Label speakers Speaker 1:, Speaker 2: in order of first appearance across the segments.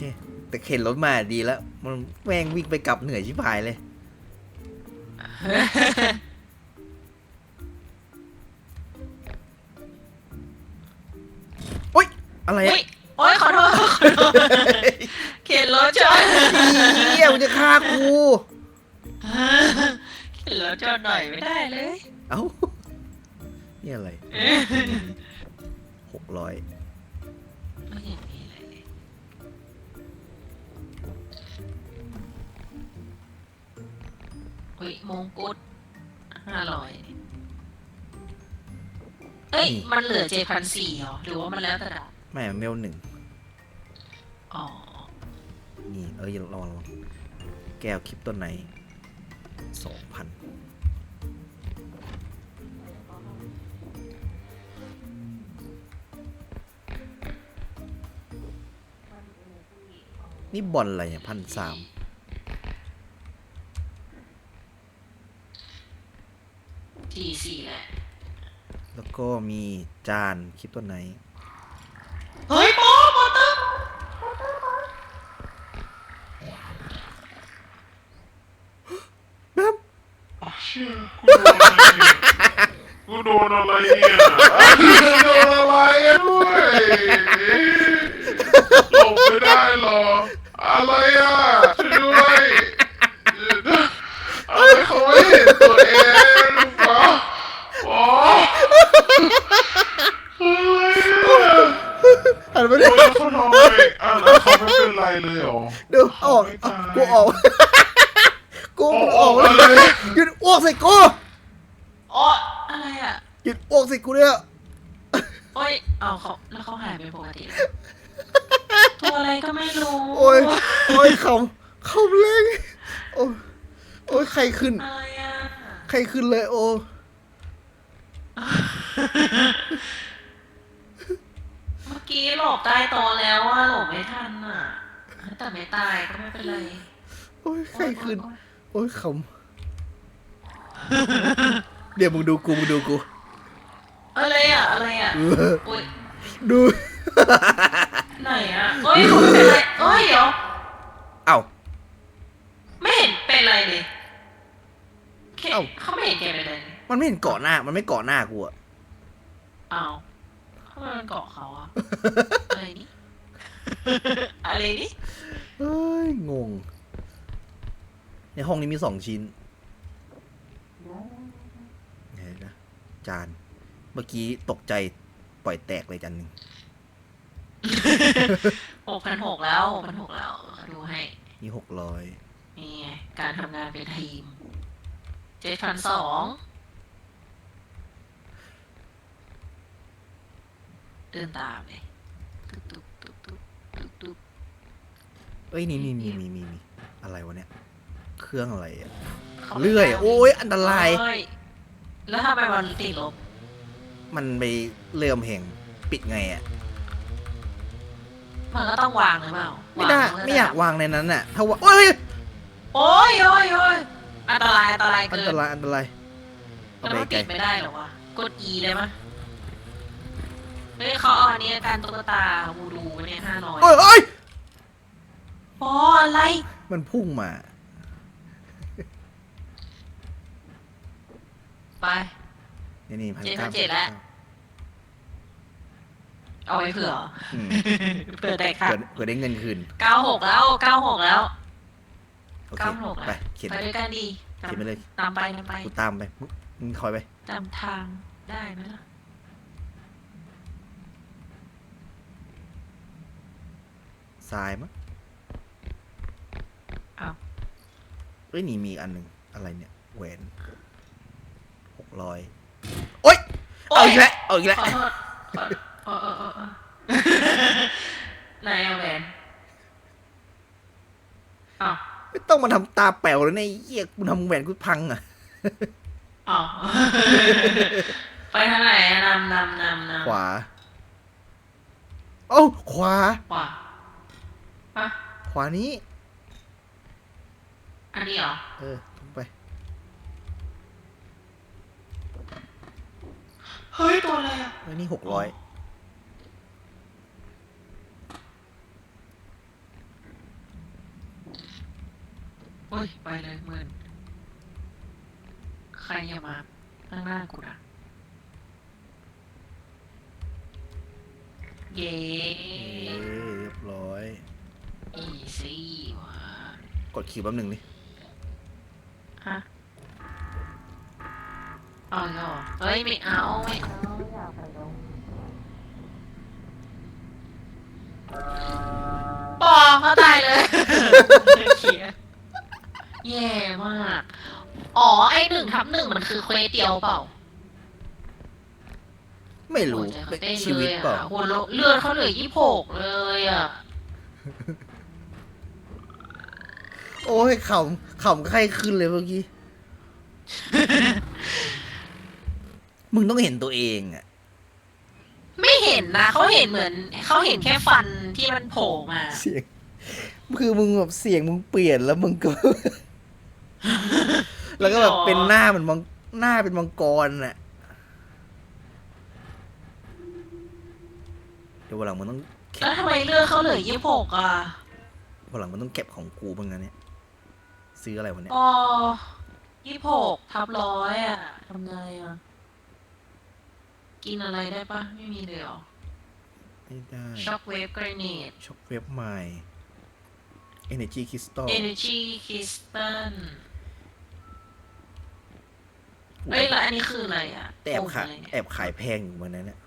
Speaker 1: เคแต่เข็นรถมาดีแล้ว มันแม่งวิ่งไปกลับเหนื่อยชิบหายเลยโอ๊ยอะไร
Speaker 2: อุ้
Speaker 1: อะ
Speaker 2: ยโอ๊ยขอโทษขอโทษเข็นรถชน
Speaker 1: เฮียมันจะฆ่ากู
Speaker 2: เข็นรถชนหน่อยไม่ได้เลย
Speaker 1: เอ้า นี่อะไรหกร้อย
Speaker 2: งกุฎห้าร้อยเอ้ย มันเหลือเจ็ดพันสี่หรอ หรือว่ามันแล้วแต่ดาบ
Speaker 1: ไม่เมลหนึ่ง
Speaker 2: อ๋อ
Speaker 1: นี่ เอ้ยระวังระวังแก้วคลิปต้นไหนสองพันนี่บอลอะไรเนี่ยพันสาม
Speaker 2: ทีสี่แหละ
Speaker 1: แล้ว ก็มีจานคลิปต้นไหน
Speaker 2: เฮ้ยโป๊ะโป๊ะตึ๊บ
Speaker 3: กูโดนอะไรเนี่ยกูโดนอะไรด้วยหลบไม่ได้หรอ อะไรอะช่วยด้วยอะไรเขาไม่เห็นตัวเองหรือเปล่าอ๋ออะไรอะ
Speaker 1: อันไม่
Speaker 3: โด
Speaker 1: ได้
Speaker 3: นเขาทำไมอะแล้วเขาไม่ เป็นไรเลยเหรอ
Speaker 1: ดูออกเอากูออก กูมึงออกเลย หยุดอ้วกใส่กู
Speaker 2: โอ๊ะอะไรอะ
Speaker 1: หยุดอ้วกใส่กูเนี่ย
Speaker 2: โอ้ยเอาเขาแล้วเขาหายไปปกติแล้วตัวอะไรก็ไม่รู้
Speaker 1: โอ้ยโอ้ยเขาเขาเล่งโอ้ยโอ้ยใครขึ้น
Speaker 2: อะไรอะ
Speaker 1: ใครขึ้นเลยโอ้
Speaker 2: เมื่อกี้หลบใต้โตะแล้วว่าหลบไม่ทันอะ แต่ไม่ตายก็ไม่เป็นไร
Speaker 1: โอ้ยใครขึ้น
Speaker 2: โอ๊ย
Speaker 1: โอ้ยเขาเดี๋ยวมึงดูกูมึงดูกู
Speaker 2: โอ๊ยอะไรอะ อะไรอะ
Speaker 1: เออ
Speaker 2: โอ้ย
Speaker 1: ดู
Speaker 2: ไหนอะโอ้ยเขาไม่เป็นไรโอ้ยเดี๋ยว
Speaker 1: เอ้า
Speaker 2: ไม่เห็นเป็นไรเลยแค่
Speaker 1: เอ้า
Speaker 2: เขาไม่เห็นแกเป็นไรเลย
Speaker 1: มันไม่เห็นเกาะหน้า มันไม่เกาะหน้ากูอะ
Speaker 2: เอาทำไมมันเกาะเขาอะอะไรนี่ อะไรนี่
Speaker 1: เฮ้ย งง ในห้องนี้มีสองชิ้นเห็นนะจาน เมื่อกี้ตกใจปล่อยแตกเลยจานหนึ่ง
Speaker 2: หกพันหกแล้วหกพันหกแล้วดูให้
Speaker 1: นี่หกร้อย
Speaker 2: นี่ไงการทำงานเป็นทีมเจ็ดพันสองเดินตามเลยตุ๊บตุ๊บตุ๊บตุ๊บตุ๊บตุ๊บ
Speaker 1: เอ้ยนี่นี่นี่มีมีมีอะไรวะเนี่ย เครื่องอะไรอะ
Speaker 2: ขา
Speaker 1: เลื่อยโอ้ยอันตราย
Speaker 2: เฮ้แล้วทำไมมันติดลบ
Speaker 1: มันไปเลื่อมแห่งปิดไงอะ
Speaker 2: มันก็ต้องวางหรือเปล่า
Speaker 1: ไม่ได้
Speaker 2: วงน
Speaker 1: ไม่อยากวางในนั้นน่ะถ้าว่าโอ้ย
Speaker 2: โอ้ยโอ้ยโอ้ยอันตรายอันตราย
Speaker 1: อัน
Speaker 2: เกิ
Speaker 1: ต
Speaker 2: น
Speaker 1: รายอันตรายเอา
Speaker 2: แล้ว
Speaker 1: ไป
Speaker 2: มัน
Speaker 1: ไกล
Speaker 2: ปิดไม่ได้เหรอวะกด E ได้ไหมยเฮ้ยเขาเอาอันนี้การตุ๊กตาวูดูเนี่ยห้าร้อย
Speaker 1: โอ้ยโอ้ย
Speaker 2: โอ้อะไร
Speaker 1: มันพุ่งมา
Speaker 2: ไป
Speaker 1: นี่นี่พัน
Speaker 2: เจ็ดพั
Speaker 1: เก้าน
Speaker 2: เจ็ดแล้ว เอาไว้เผื่อ
Speaker 1: อืม
Speaker 2: เผื่อแต่ค่ะ
Speaker 1: เผื่อเผื่อได้เงินคืน
Speaker 2: เก้าหกแล้วเก้าหกแล้ว
Speaker 1: โอเค
Speaker 2: เก้าหก
Speaker 1: ไป
Speaker 2: แล้ว
Speaker 1: เขียน
Speaker 2: ไปด้วยกันดี
Speaker 1: เขียนไปเลย
Speaker 2: ตามไปตามไป
Speaker 1: กูตามไปมึงมึงคอยไป
Speaker 2: ตามทางได้ไหมล่ะ
Speaker 1: ซ้ายมั้ง
Speaker 2: อ้าว
Speaker 1: เอ้ยนี่มีอันหนึ่งอะไรเนี่ยแหวนหกร้อยโอ๊ยเอาอีกแล้วเอาอีกแล้ว
Speaker 2: ขอโทษขอเออเออเออเออนายเอาแหวนอ้าว
Speaker 1: ไม่ต้องมาทำตาแป๋วเลยนะไอ้เหี้ยกูทำแหวนกูพังอะ
Speaker 2: อ้าวไปทางไหนอะนำนำนำนำ
Speaker 1: ขวาโอ้าขวา
Speaker 2: ขวาปะ
Speaker 1: ขวานี้
Speaker 2: อันนี้เหรอ
Speaker 1: เออตรงไป
Speaker 2: เฮ้ย ตัวอะไรอะ
Speaker 1: เอ้ยนี่หกร้อย
Speaker 2: โอ้ย ไปเลยหมื่นใครอย่ามาข้างหน้ากูนะเย้
Speaker 1: เอ้ยเรียบร้อย
Speaker 2: อีซี่ว่ะ
Speaker 1: กดคิวแป๊บหนึ่งดิ
Speaker 2: ฮะเอาอีกแล้วเหรอเฮ้ยไม่เอาไม่เอาไม่อยากไปลงปอเขาตายเลยเขียแย่มาก อ๋อ ไอหนึ่งทับหนึ่งมันคือเควสเดียวเปล่า
Speaker 1: ไม่รู้
Speaker 2: หัวใจเขา
Speaker 1: เป็น
Speaker 2: เต้น
Speaker 1: ชี
Speaker 2: เล
Speaker 1: วิต
Speaker 2: ย
Speaker 1: เปล่า
Speaker 2: อะหัวโลเลือดเขาเหลือยี่หกเลยอะ
Speaker 1: โอ้ยขำ ขำไข้ขึ้นเลยเมื่อกี้ มึงต้องเห็นตัวเองอะ
Speaker 2: ไม่เห็นนะเขาเห็นเหมือนเขาเห็นแค่ฟันที่มันโผล่มา
Speaker 1: เสียง คือมึงแบบเสียงมึงเปลี่ยนแล้วมึงก็ แล้วก็แบบเป็นหน้าเหมือนมังหน้าเป็นมังกรน่ะ เดี๋ยววันหลังมันต้องเก็บ
Speaker 2: แล้วทำไมเลือดเขาเหลือยี่หกอะ
Speaker 1: วันหลังมันต้องเก็บของกูบ้างนะเนี่ย ซื้ออะไรวะเนี่ย
Speaker 2: อ๋อยี่หกทับร้อยอะทำไงอะ กินอะไรได้ปะไม่มีเลยเหรอ
Speaker 1: ไม่ได้
Speaker 2: ช็อกเวฟกรเนต
Speaker 1: ช็อคเวฟใหม่ Energy Crystal
Speaker 2: เอเนจีคริสตัลเอ้ยแล้วอันนี้คืออะไรอะ
Speaker 1: แต่แอบขาย
Speaker 2: ปุ่มะไรเนี่ย
Speaker 1: แอบขายแพงอยู่เหมือนนั้นเนี่ย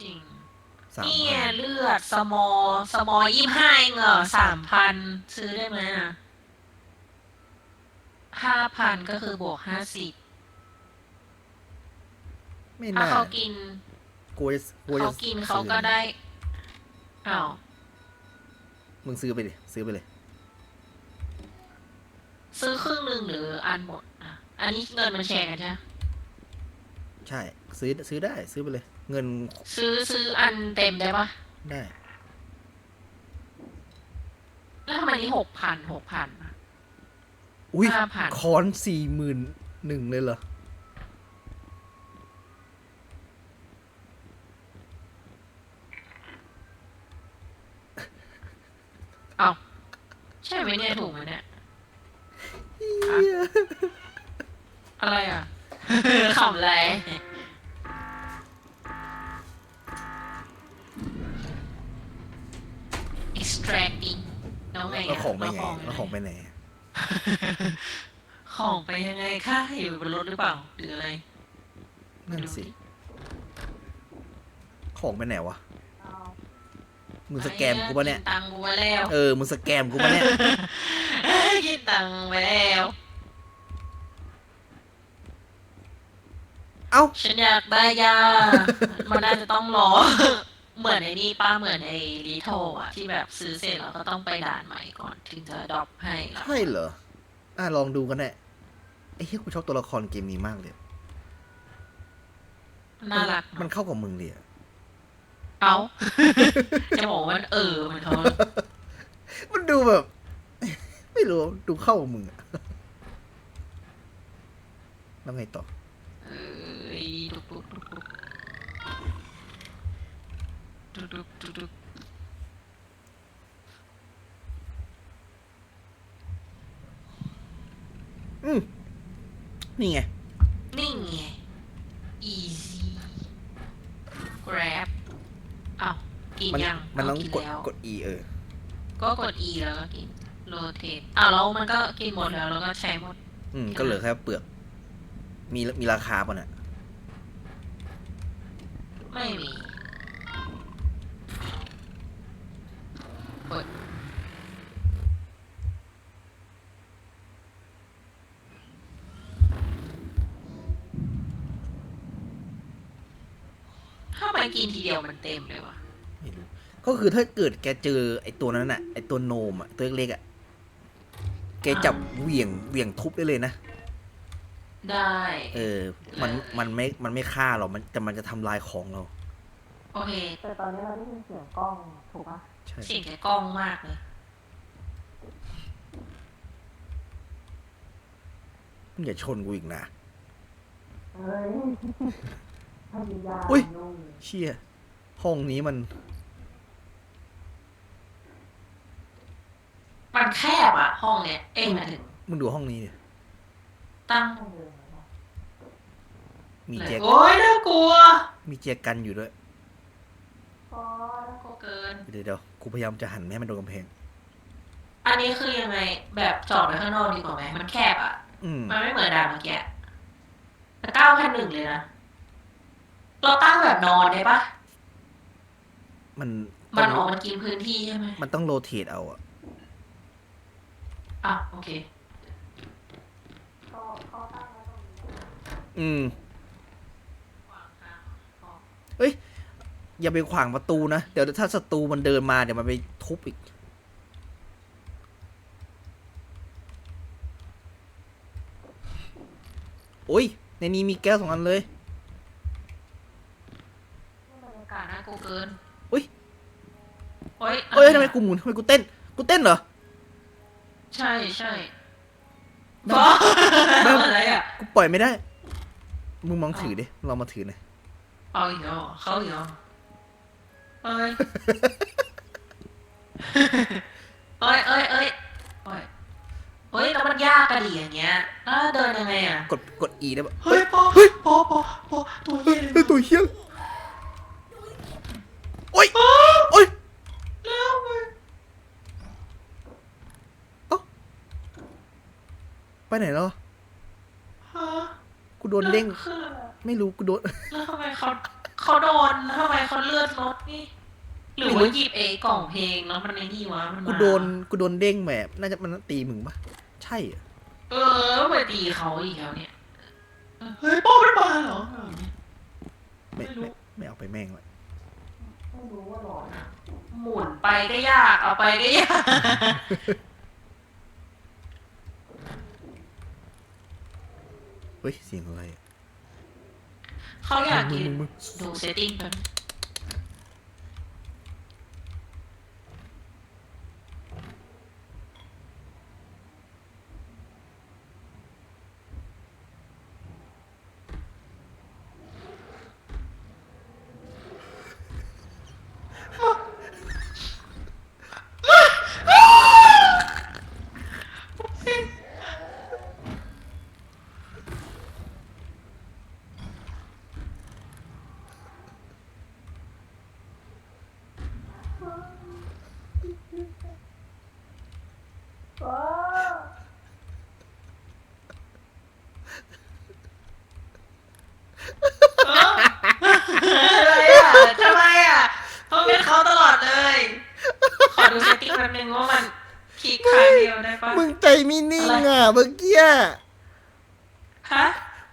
Speaker 2: จริง
Speaker 1: สาม
Speaker 2: นี่ไง
Speaker 1: พัน
Speaker 2: เลือดสมอ สมอยี่ห้าเองเหรอสามพันซื้อได้ไหมอะ ห้าพันก็คือบวกห้าสิบ
Speaker 1: ไม่
Speaker 2: ถ้า
Speaker 1: น่า
Speaker 2: เขากิน
Speaker 1: กูจะกูจะ
Speaker 2: เขากินเขา
Speaker 1: ซื้อ
Speaker 2: ก็ได้อ้าว
Speaker 1: มึงซื้อไปดิซื้อไปเลย
Speaker 2: ซื้อครึ่งหนึ่งหรืออันหมดอะอันนี้เงินมันแชร์กันใช่ไหม
Speaker 1: ใช่ ซื้อซื้อได้ซื้อไปเลย เงิน
Speaker 2: ซื้อซื้ออันเต็มได้ปะ
Speaker 1: ได้
Speaker 2: แล้วทำไมนี่หกพันหกพัน
Speaker 1: อุ้ ย
Speaker 2: 5,000
Speaker 1: คอนสี่หมื่นหนึ่งเลยเหรอ
Speaker 2: เอาใช่ไหมเนี่ยถูกไหมเนี่ย อะไรอะ ขำอะไร extracting แล้วไง
Speaker 1: แล้ว
Speaker 2: อะ
Speaker 1: ของไปไง
Speaker 2: แล้
Speaker 1: แล้ว
Speaker 2: ว
Speaker 1: ของไปไหน
Speaker 2: ของไปยังไงคะอยู่บนรถหรือเปล่า หรืออะไร
Speaker 1: นั่นสิ ของไปไหนวะ มึงสแกมกูปะเนี่ย
Speaker 2: กิตังค์กูมาแล้ว
Speaker 1: เออ มึงสแกมกูปะเนี่ย
Speaker 2: กินตังค์ไปแล้ว
Speaker 1: เอ้า
Speaker 2: ฉันอยากได้ยา มันน่าจะต้องรอ เหมือนไอ้นี่ป้าเหมือนไอ้ลีโทอะที่แบบซื้อเสร็จแล้วก็ต้องไปด่านใหม่ก่อน ถึงจะดรอปให้แล้ว
Speaker 1: ใช่เหรอ อะ ลองดูกันแน่ไอ้เหี้ยกูชอบตัวละครเกมนี้มากเลย
Speaker 2: น่ารัก
Speaker 1: มันเข้ากับมึงเลยอะ
Speaker 2: เอาจะบอกว่ามันเออมันเขา
Speaker 1: มันดูแบบ ไม่รู้ดูเข้ากับมึงอะแล้วไงต่อ
Speaker 2: เอ้ยดุกดุกดุกดุกดุกดุกดุกดุก
Speaker 1: อืมนี่ไง
Speaker 2: นี่ไง easy grab อ้าวกิน
Speaker 1: มัน
Speaker 2: ยัง
Speaker 1: มันต้อง
Speaker 2: เาก
Speaker 1: ด
Speaker 2: แล้ว
Speaker 1: กด E เออ
Speaker 2: ก็กด E แล้วก็กิน rotate อ้าวแล้วมันก็กินหมดแล้วแล้วก็ใช้หมด
Speaker 1: อืม ก็เหลือแค่เปลือก มีมีราคาป่ะเนี่ย
Speaker 2: ไม่มี กินทีเดียวมันเต็มเลยวะ
Speaker 1: ไม่รู้ก็คือถ้าเกิดแกเจอไอ้ตัวนั้นน่ะไอ้ตัวโนมอะตัวเล็กๆอะแกจับเหวี่ยงเหวี่ยงทุบได้เลยนะ
Speaker 2: ได้
Speaker 1: เออ มันมันไม่มันไม่ฆ่าเรามันแต่มันจะทำลายของเรา
Speaker 2: โอเค
Speaker 4: แต่ตอนนี้เราได้ยินเสียงกล้องถูกปะ
Speaker 1: ใช่
Speaker 2: เสียงแกกล้องมากเลย
Speaker 1: มึงอย่าชนกูอีกนะ
Speaker 4: เฮ้ยพยายาม
Speaker 1: อุ๊ย
Speaker 4: นุ่ม
Speaker 1: เชี่ยห้องนี้มัน
Speaker 2: มันแคบอะ ห้องเนี้ย เอ้ยหมายถึง
Speaker 1: มึงดูห้องนี้ดิ
Speaker 2: ตั้ง
Speaker 1: มี
Speaker 2: เลย
Speaker 1: แจก
Speaker 2: โอ้ยน่ากลัว
Speaker 1: มีแจกันอยู่ด้วย
Speaker 4: พอ
Speaker 2: น่ากลัวเกิน
Speaker 1: เดี๋ยวเดี๋ยวกูพยายามจะหันไม่ให้มันโดนกำแพง
Speaker 2: อันนี้คือยังไง แบบจอดไว้ข้างนอกดีกว่าไหม มันแคบอะ
Speaker 1: อืม
Speaker 2: มันไม่เหมือนด่านเมื่อกี้แต่ก้าวแค่หนึ่งเลยนะ เราตั้งแบบนอนได้ปะ
Speaker 1: มัน
Speaker 2: มันออกมันกินพื้นที่ใช่ไหม
Speaker 1: มันต้องโรเทตเอาอะ
Speaker 2: อะโอเค
Speaker 4: เขาเขาตั้งไว้ตรงนี้
Speaker 1: อืมอย่าไปขวางประตูนะ เดี๋ยวถ้าศัตรูมันเดินมาเดี๋ยวมันไปทุบอีก โอ้ย ในนี้มีแก้วสองอันเลย
Speaker 2: บรรยา กาศน่ากลัวเกิน
Speaker 1: อุ๊ย
Speaker 2: โอ้ย
Speaker 1: เอ้ยทำไมกูหมุนทำไมกูเต้น กูเต้นเหรอ
Speaker 2: ใช่ใช่
Speaker 1: แบบ
Speaker 2: บอ
Speaker 1: แบบ
Speaker 2: อะไรอะ
Speaker 1: กูปล่อยไม่ได้ มึงมองถือดิลองมาถือหน่อย
Speaker 2: เอาอีกแล้วเหรอเขาอีกแล้วเหรอเอ้ยเอ้ยเอ้ยเอ้ยเอ้ยเฮ้ยแล้วมันยากกะดิอย่างเงี้ยแล้วเดินยังไงอะ
Speaker 1: กด กด E ได้ปะ
Speaker 2: เฮ้ยปอปอปอปอตัวเย็น
Speaker 1: เฮ้ยตัวเฮี้ยโอ้ยโอ้ย
Speaker 2: แล้วเว้ย
Speaker 1: ไปไหนแล้ว
Speaker 2: ฮะ
Speaker 1: กูโดนเด้ง
Speaker 2: คืออะไร
Speaker 1: ไม่รู้กูโดน
Speaker 2: แล้วทำไมเขาเขาโดนแล้วทำไมเขาเลือดลดนี่ หรือว่าหยิบเอกล่องเพลงแล้วมันในนี่วะมันมา
Speaker 1: กูโดนกูโดนเด้งแบบน่าจะมันตีมึงปะใช่เหรอ
Speaker 2: เออไปตีเขาอีกแล้วเนี่ย เฮ้ยโป้มันมาเหรอ
Speaker 1: ไม่
Speaker 2: ไม่รู้
Speaker 1: ไม่ไม่เอาไปแม่งละ
Speaker 4: ไม่รู้ว่าหลอน
Speaker 2: หมุนไปก็ยาก เอาไปก็ยาก
Speaker 1: เฮ้ยเสียงอะไรอะ
Speaker 2: เขาอยาก
Speaker 1: มึง
Speaker 2: ยืน
Speaker 1: มึง
Speaker 2: ดูเซตติ้งกัน
Speaker 4: ว้า
Speaker 2: อะไรอะทำไมอะเขาเป็นเขาตลอดเลย ขอดูเซตติ้งแป๊บนึงว่ามันคลิกครั้งเดียวได้ปะ
Speaker 1: มึงใจ ไม่นิ่งอะเมื่อกี้อะ
Speaker 2: ฮะ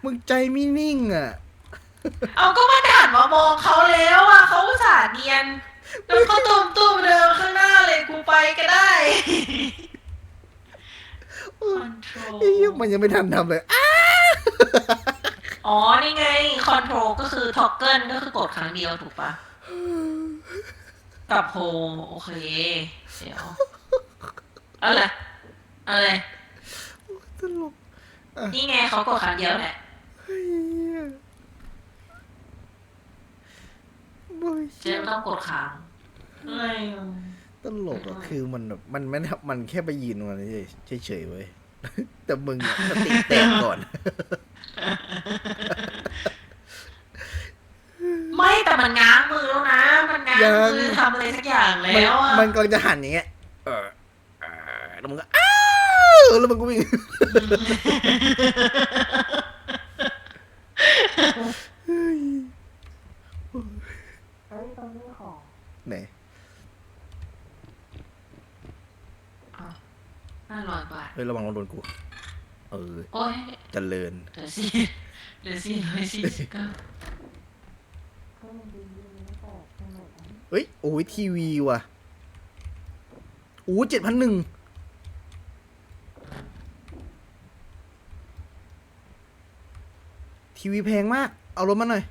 Speaker 1: มึงใจไม่นิ่งอะ
Speaker 2: เอาก็มาด่านมามองเขาแล้วอะเขาอุตส่าห์เนียนแล้วเขาตุ่มตุ่มๆเดินข้างหน้าเลยกูไปก็ได้คอนโทร
Speaker 1: ไอ้เหี้ยมันยังไม่ทันทำเลยอ้า
Speaker 2: อ๋อ นี่ไง คอนโทรก็คือท็อกเกิลก็คือกดครั้งเดียวถูกปะกับโฮโอเค เดี๋ยวอะไร อะไร
Speaker 1: ตลก
Speaker 2: นี่ไงเขากดครั้งเดียวแหละ
Speaker 1: ไอ้เหี้ยโอ้ย
Speaker 2: เจ๊ไม่ต้องกดค้างอะไรอะ
Speaker 1: ตลกอะคือมันแบบมันไม่ได้มันแค่ไปยืนมันเฉยเฉยๆเว้ย แต่มึงอะสติแตกก่อน
Speaker 2: ไม่แต่มันง้างมือแล้วนะ มันง้าง
Speaker 1: ยัง
Speaker 2: มือทำอะไรสักอย่าง
Speaker 1: มัน
Speaker 2: แล้วอะ
Speaker 1: มันกำลังจะหันอย่างเงี้ย เออเออแล้วมึงก็อ้า วแล้วมึงก็วิ่ง
Speaker 4: เฮ้ยตรงนี้ของ
Speaker 1: ไหน
Speaker 2: ห้าร้อยบาท
Speaker 1: เฮ้ยระวังเราโดนกู เออ
Speaker 2: โอ้ย
Speaker 1: เจริญ
Speaker 2: เดี๋ยวสิเดี๋ยวสิร้อยสี่สิบเก้า
Speaker 4: เครื่องดีไม่แตกไม่หมดอัน
Speaker 1: เฮ้ยโอ้ยทีวีว่ะโอ้เจ็ดพันหนึ่ง ทีวีแพงมาก เอารถมาหน่อย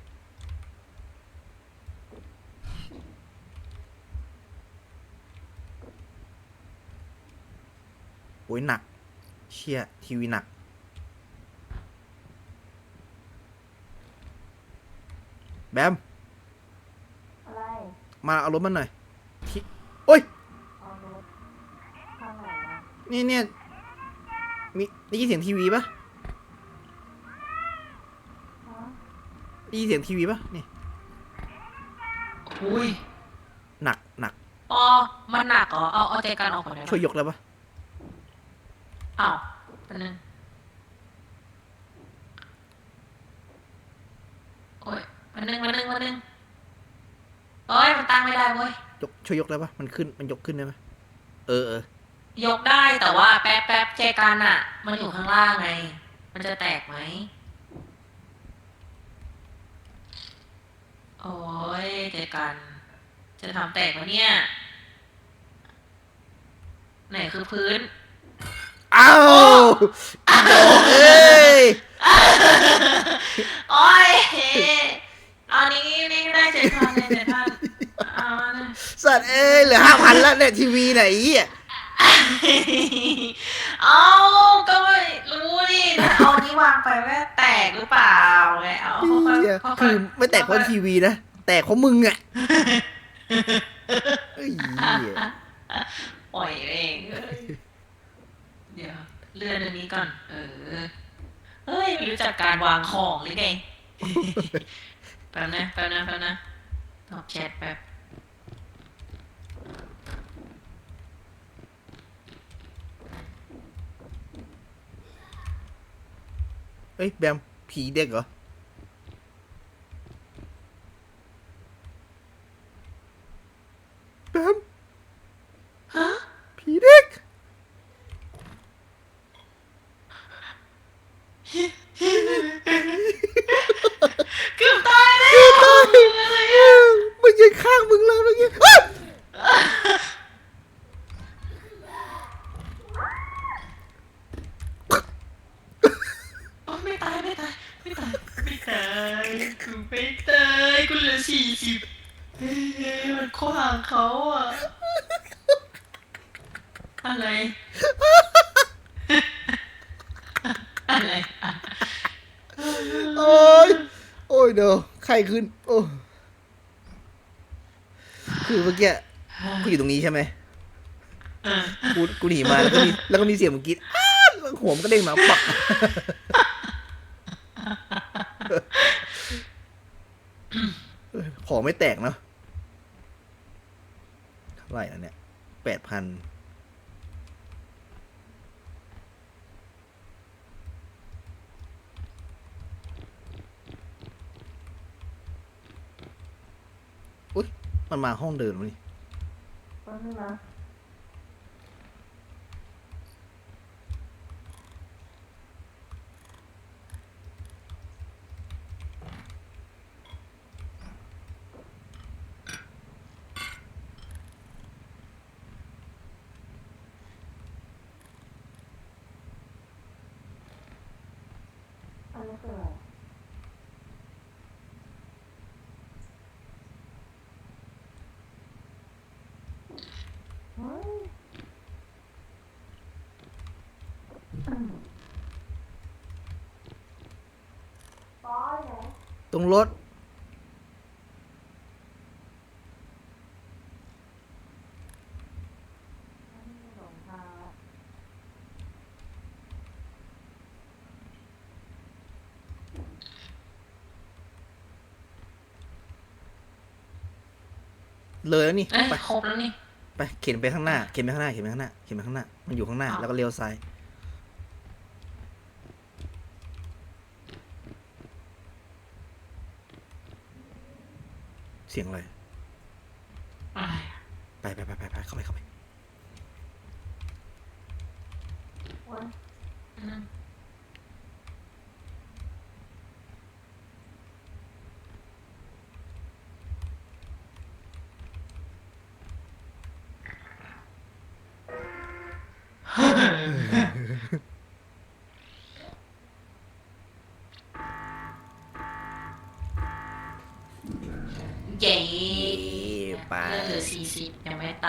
Speaker 1: โอ้ยหนัก เชี่ยทีวีหนัก แบม
Speaker 4: อะไร
Speaker 1: มาเอารถมาหน่อยที่โอ้ย
Speaker 4: เอารถข้างไหนอะ
Speaker 1: นี่เนี่ย มีได้ยินเสียงทีวีปะ ได้ยินเสียงทีวีปะนี่
Speaker 2: อุ้ย
Speaker 1: หนักหนัก
Speaker 2: อ๋อมันหนักเหรอเอาเอาใจกันออกก่อนได้ไหม
Speaker 1: ช่วยยกแล้วปะ
Speaker 2: อ้าวแป๊บนึงโอ้ยมันนึงมันนึงมันนึงโอ้ยมันตั้งไม่ได้เว้ย
Speaker 1: ยกช่วยยกแล้วปะมันขึ้นมันยกขึ้นได้ปะเออเออย
Speaker 2: กได้แต่ว่าแป๊บแป๊บเจกันอะมันอยู่ข้างล่างไง มันจะแตกไหม โอ้ยเจกัน จะทำแตกไหมเนี่ย ไหนคือพื้น
Speaker 1: อ้าวอีดอกเอ้ย
Speaker 2: โอ้ยเอานี้นี่ได้เจ็ดพันเลยเจ็ดพันเอามาเลย
Speaker 1: สัตว์เอ้ยเหลือห้าพันแล้วเนี่ยทีวีไหนอีอะ
Speaker 2: เอาก็ไม่รู้ดิถ้าเอานี้วางไปว่าแตกหรือเปล่าไงเอาค่อยๆค่อยๆ
Speaker 1: คือไม่แตกเพราะทีวีนะ แตกเพราะมึงอะเอ้ยเหี้ย
Speaker 2: ปล่อยเองเอ้ยเดี๋ยวเลื่อนอันนี้ก่อน เออเฮ้ยไม่รู้จักการวางของหรือไงแป๊บนะแป๊บนะแป๊บนะตอบแชทแป๊บ
Speaker 1: เอ้ยแบมผีเด็กเหรอแบม
Speaker 2: ฮะ
Speaker 1: ผีเด็ก
Speaker 2: เกือบตายแล้ว
Speaker 1: มันยืนข้างมึงเลยเมื่อกี้อ้าว
Speaker 2: โอ๊ยไม่ตายไม่ตายไม่ตายไม่ตายกูไม่ตายกูเหลือสี่สิบเฮ้ยมันขวางเขาอะ อะไร อะไรอะ
Speaker 1: โอ้ยโอ้ยเดี๋ยว ไข้ขึ้น โอ้ คือเมื่อกี้กูอยู่ตรงนี้ใช่ไหมกูกูหนีมาแล้วก็มีแล้วก็มีเสียงเมื่อกี้อ้าวแล้วหัวมันก็เด้งมาปักของไม่แตกเนาะเท่าไหร่แล้วเนี่ยแปดพันอุ้ย มันมาห้องเดินวะนี่
Speaker 4: แป๊บนึงนะอันนี้คืออะไรเฮ้ยป้อยไหน
Speaker 1: ต รงรถ
Speaker 4: หลงทาง
Speaker 1: เลยแล้วนี่
Speaker 2: เอ้ย
Speaker 1: ไป
Speaker 2: ครบแล้วนี่
Speaker 1: ไปเข็นไปข้างหน้าเข็นไปข้างหน้าเข็นไปข้างหน้าเข็นไปข้างหน้า มันอยู่ข้างหน้า
Speaker 2: อ้าว
Speaker 1: แล้วก็เลี้ยวซ้าย เสียงอะไร
Speaker 2: อะไร
Speaker 1: ไปไปไปไปไปเข้าไปเข้าไป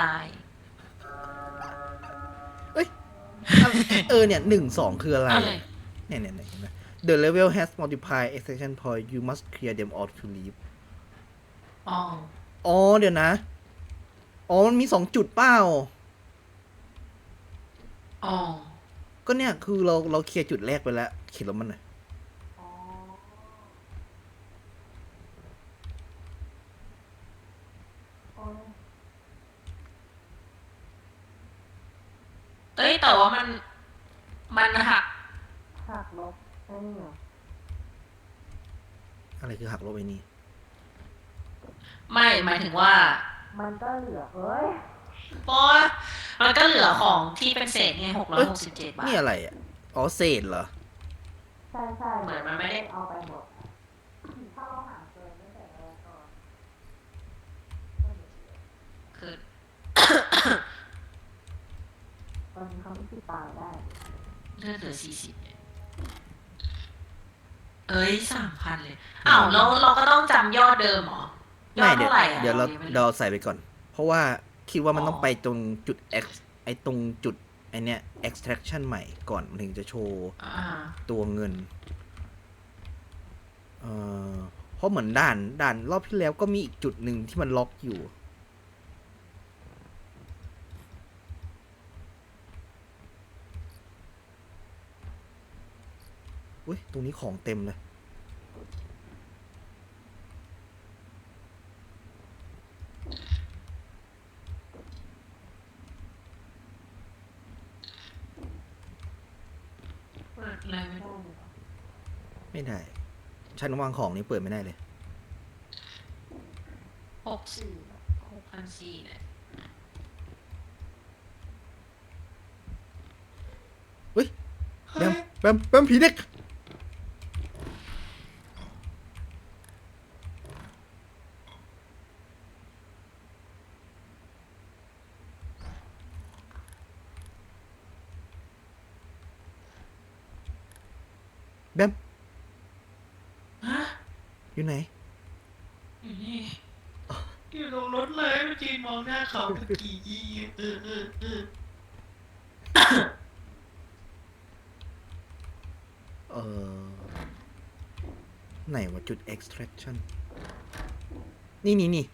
Speaker 2: ตาย
Speaker 1: เออเนี่ยหนึ่งสองคืออะไร
Speaker 2: อะไร
Speaker 1: เนี่ยเนี่ยเนี่ยเห็นไหม The level has multiplied extraction point you must clear them all to leave
Speaker 2: อ๋อ
Speaker 1: อ๋อเดี๋ยวนะ อ๋อมันมีสองจุดเป้า
Speaker 2: อ๋อ
Speaker 1: ก็ก็เนี่ยคือเราเราเคลียร์จุดแรกไปแล้วเขียนลบมันหน่อย
Speaker 4: อ๋อโอ้ย
Speaker 2: เอ้ยแต่ว่ามัน มันหัก
Speaker 4: หักลบไอ้นี่เหรอ
Speaker 1: อะไรคือหักลบไปนี่
Speaker 2: ไม่หมายถึงว่า
Speaker 4: มันก็เหลือเอ้ย
Speaker 2: เพราะว่ามันก็เหลือของที่เป็นเศษไงหกร้อยหกสิบเจ็ดบาท
Speaker 1: นี่อะไรอะ อ๋อเศษเหรอ
Speaker 4: ใช่ใช่
Speaker 2: เหมือนมันไม่ได้
Speaker 4: เอาไปหมดถ้าเราหาเกินตั้งแต่แรกก่อน
Speaker 2: คือ
Speaker 4: ต อนนี้เขาไม่ติดตามได้
Speaker 2: เลือดเหลือสี่สิบเอ้ยสามพันเลยอ้าวแล้วเราก็ต้องจำยอดเดิมเหรอยอ
Speaker 1: ไม่
Speaker 2: ด
Speaker 1: เดี๋ยว
Speaker 2: เท่าไหร่อะ
Speaker 1: เดี๋ยวเรา
Speaker 2: ยังไม่
Speaker 1: เราใส่ไปก่อน เพราะว่าคิดว่ามัน
Speaker 2: อ๋อ
Speaker 1: ต้องไปตรงจุด x ไอตรงจุดไอเนี้ย extraction ใหม่ก่อนมันถึงจะโชว์
Speaker 2: อ่า
Speaker 1: ตัวเงิน เอ่อ เพราะเหมือนด่านด่านรอบที่แล้วก็มีอีกจุดหนึ่งที่มันล็อกอยู่ อุ้ยตรงนี้ของเต็มเลย
Speaker 2: เปิดเลยไม่ได้
Speaker 1: ไม่ได้ ชั้นวางของนี้เปิดไม่ได้เลย
Speaker 2: หกสี่หกพันสี่เนี่ย
Speaker 1: แบมแบมแบมผีเด็ก บม
Speaker 2: ฮะ
Speaker 1: อยู่ไหน
Speaker 2: อยู่นี่อยู่ตรงรถเลยเมื่อกี้มองหน้าเขาเมื่อกี้เออเออเออ
Speaker 1: เออไหนวะจุด extraction นี่นี่นี่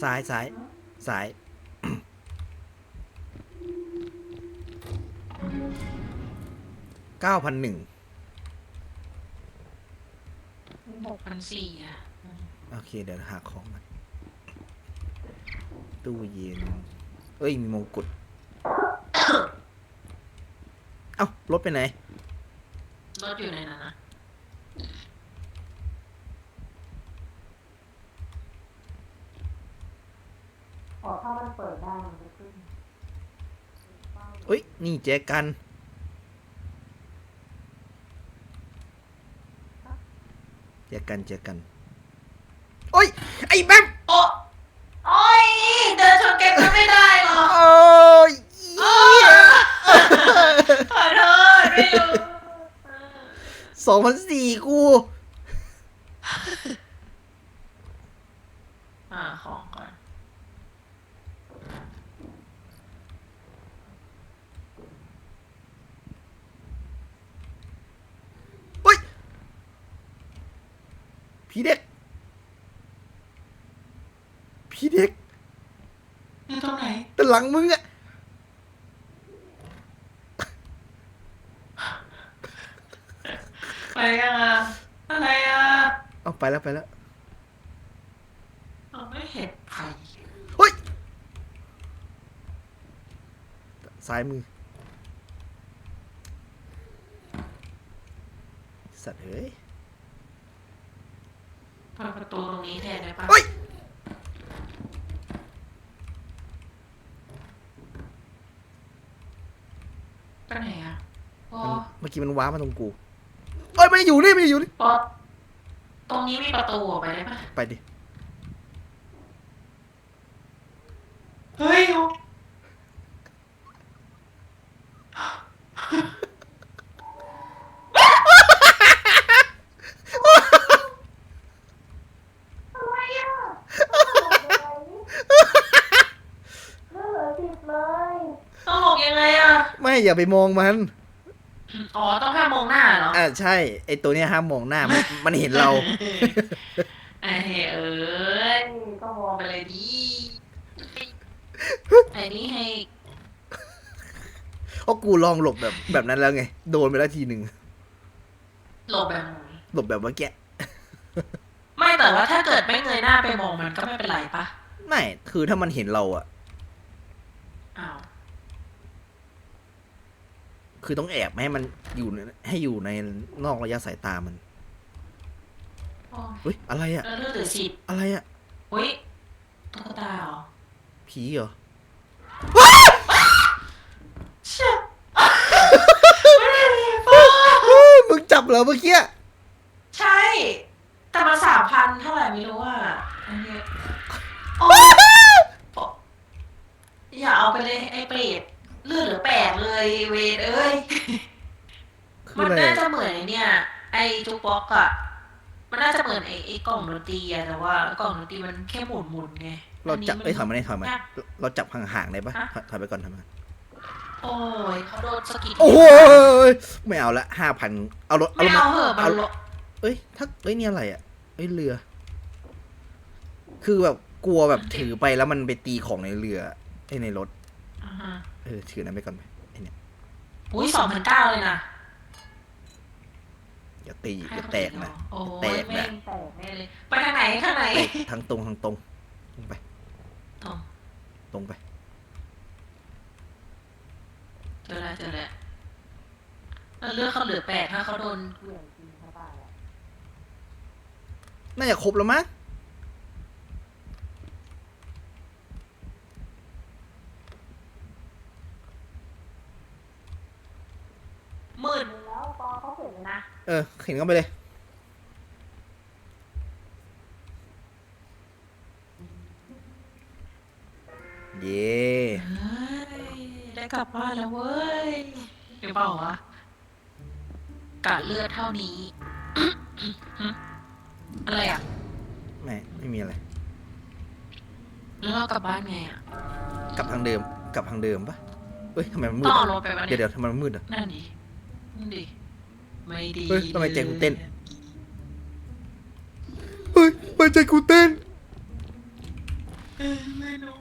Speaker 1: ซ้ายซ้ายซ้ายเก้าพันหนึ่ง
Speaker 2: หก พันสี่อะ
Speaker 1: โอเค เดี๋ยวหาของมันตู้เย็น เอ้ย มีมงกุฎ เอ้ารถไปไหน
Speaker 2: รถอยู่ในนั้นนะ
Speaker 4: อ๋อถ้ามันเปิดได้มันจะขึ้น
Speaker 1: เอ้ย นี่แจกัน แจกันแจกัน โอ้ย ไอ้แบม
Speaker 2: โอ้โอ้ยเดินชนแกก็ไม่ได้หรอก
Speaker 1: โอ้ย
Speaker 2: โอ้ยขอโทษไม่รู้
Speaker 1: สองพันสี่กู
Speaker 2: อ่าของก่อน
Speaker 1: เฮ้ย ผีเด็ก ผีเด็ก
Speaker 2: อยู่ตรงไหน
Speaker 1: แต่หลังมึงอะ
Speaker 2: ไปยังอะอะไรอะ
Speaker 1: เอาไปแล้วไปแล้ว
Speaker 2: เราไม่เห็นใคร
Speaker 1: เฮ้ยซ้ายมือ สัตว์เฮ้ย
Speaker 2: เปิดประตูตรงนี้แทนได้ปะ
Speaker 1: เฮ้ย
Speaker 2: ไปไหนอะพอ
Speaker 1: มัน เมื่อกี้มันว้ามาตรงกูเอ้ยมันอยู่นี่มันอยู่นี่
Speaker 2: พอตรงนี้มีประตูออกไปได้ปะ
Speaker 1: ไปดิ
Speaker 2: เฮ้ย
Speaker 4: อะไรอะเลือเหลือสิบเลย
Speaker 2: ต้องหลบยังไงอะ
Speaker 1: ไม่อย่าไปมองมัน
Speaker 2: อ๋อต้องห้ามมองหน้าเหรอ
Speaker 1: อ่าใช่ ไอตัวเนี้ยห้ามมองหน้า มันมันเห็นเรา
Speaker 2: ไอ้เอ้ยก็มองไปเลยดิไอ้นี่ให้
Speaker 1: เพราะกูลองหลบแบบแบบนั้นแล้วไง โดนไปแล้วทีหนึ่ง
Speaker 2: หลบแบบไหน
Speaker 1: หลบแบบเมื่อกี้
Speaker 2: ไม่แต่ว่าถ้าเกิดไม่เงยหน้าไปมองมันก็ไม่เป็นไรปะ
Speaker 1: ไม่คือถ้ามันเห็นเราอะ
Speaker 2: อ้าว
Speaker 1: คือต้องแอบไม่ให้มันอยู่ในให้อยู่ในนอกระยะสายตามัน
Speaker 2: โอ้ย
Speaker 1: เฮ้ยอะไรอะ
Speaker 2: แล้วเลือดหรือฉีด
Speaker 1: อะไรอะ
Speaker 2: อุ้ยตุ๊กตาเหรอ
Speaker 1: ผีเหรอ
Speaker 2: เชี่ย
Speaker 1: มึงจับเหรอเมื่อกี้
Speaker 2: ใช่ แต่มันสามพันเท่าไหร่ไม่รู้อะอันนี้โอ้โอ้อย่าเอาไปเลยไอ้เปรต เลือดเหลือแปดเลยเวรเอ้ย
Speaker 1: คือ
Speaker 2: มัน
Speaker 1: อะไร
Speaker 2: น่าจะเหมือนไอ้เนี่ย ไอ้จุกบ็อกอะมันน่าจะเหมือนไอ้ไอ้กล่องดนตรีอะแต่ว่ากล่องดนตรีมันแค่หมุนหมุนๆไง
Speaker 1: เราจับ
Speaker 2: น
Speaker 1: เอ้ย
Speaker 2: นี้
Speaker 1: ถอยมาได้ถอยมา
Speaker 2: ยาก
Speaker 1: เราจับห่างๆได้ปะ
Speaker 2: ฮะ
Speaker 1: ถอยถอยไปก่อนถอยมา
Speaker 2: โอ้ยเขาโดนสะกิด
Speaker 1: โอ้โหไม่เอาละห้าพันเอารถ
Speaker 2: ไม่
Speaker 1: รถ
Speaker 2: เอาเหอะมัน
Speaker 1: เอา
Speaker 2: ลบ
Speaker 1: เอ้ยถ้าเอ้ยนี่อะไรอะเอ้ยเรือ คือแบบกลัวแบบถือไปแล้วมันไปตีของในเรือไอ้ในรถ
Speaker 2: อ่า ฮะ
Speaker 1: เออถือนั้นไปก่อนไปไอ้เนี่ย
Speaker 2: อุ้ยสองพันเก้าเลยนะ
Speaker 1: อย่าตี
Speaker 2: ให้
Speaker 1: อย่า
Speaker 2: เขา
Speaker 1: แตก
Speaker 2: เหร
Speaker 1: นะ
Speaker 2: อโอ้
Speaker 1: แต
Speaker 2: ย
Speaker 1: กนะ
Speaker 2: แม่งแตกแน่เลย ไปทางไหนทางไหน
Speaker 1: แตกทางตรงทางตรงตรงไป
Speaker 2: อ๋อ
Speaker 1: ตรงไป
Speaker 2: เจอแล้วเจอแล้วแล้วเลือดเขาเหลือแปดถ้าเขาโดน เหวี่ยงจริงเขาตายอะ
Speaker 1: น่าจะครบแล้วมั้ง
Speaker 2: หมื่นแล้วตอนเขาเห็นนะ
Speaker 1: เออเข็นเข้าไปเลย เย่
Speaker 2: เฮ้ยได้กลับบ้านแล้วเว้ยหรือเปล่าวะกะเลือดเท่านี้ อะไรอะ
Speaker 1: ไม่ไม่มีอะไร
Speaker 2: แล้วเรากลับบ้านไงอะ
Speaker 1: กลับทางเดิม กลับทางเดิมปะเฮ้ยทำไมมันมื
Speaker 2: ต้
Speaker 1: ด
Speaker 2: องเอา
Speaker 1: อะ
Speaker 2: รถไปวะ
Speaker 1: เดี๋
Speaker 2: เนี่ยยว
Speaker 1: เดี๋ยวทำไมมันมืดอะ
Speaker 2: นั่นดินั่นดิ ไม่ดี
Speaker 1: เฮ้ยทำไมใจกูเต้น เฮ้ยมันใจกูเต้น
Speaker 2: เออไม่รู้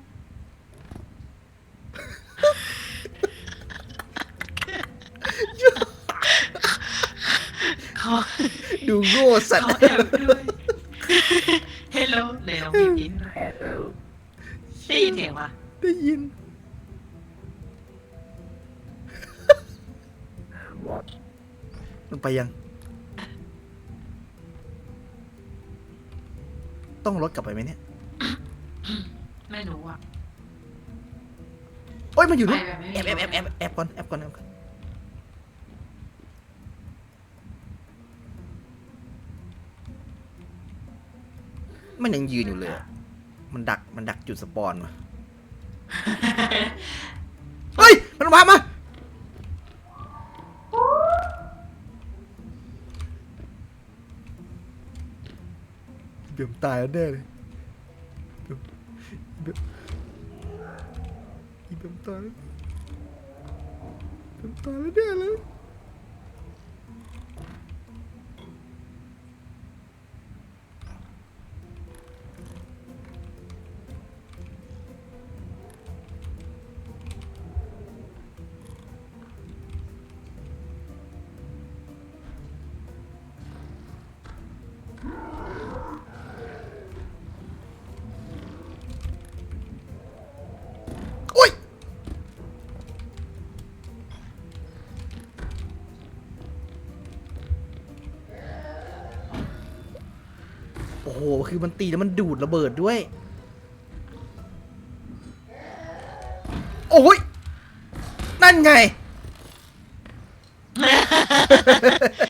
Speaker 2: เขา
Speaker 1: ดูโง่สัตว์
Speaker 2: เขาแอบด้วย
Speaker 1: ถกลับไปไหมเนี่ย
Speaker 2: ไม่รู้อะ
Speaker 1: โอ้ยมันอยู่นู่น
Speaker 2: ไปแบบไม่มี
Speaker 1: แอบแอบแอบแอบแอบก่อนแอบก่อนแอบก่อนมันยังยืนอยู่เลยอะมันดักมันดักจุดสปอนวะเฮ้ยมันมามาเบี่ยม ตายแล้วแน่เลยเบี่ยมเบี่ยมอีเบี่ยมตายแบบตายแล้วแน่เลย คือมันตีแล้วมันดูดระเบิดด้วย โอ้ย นั่นไง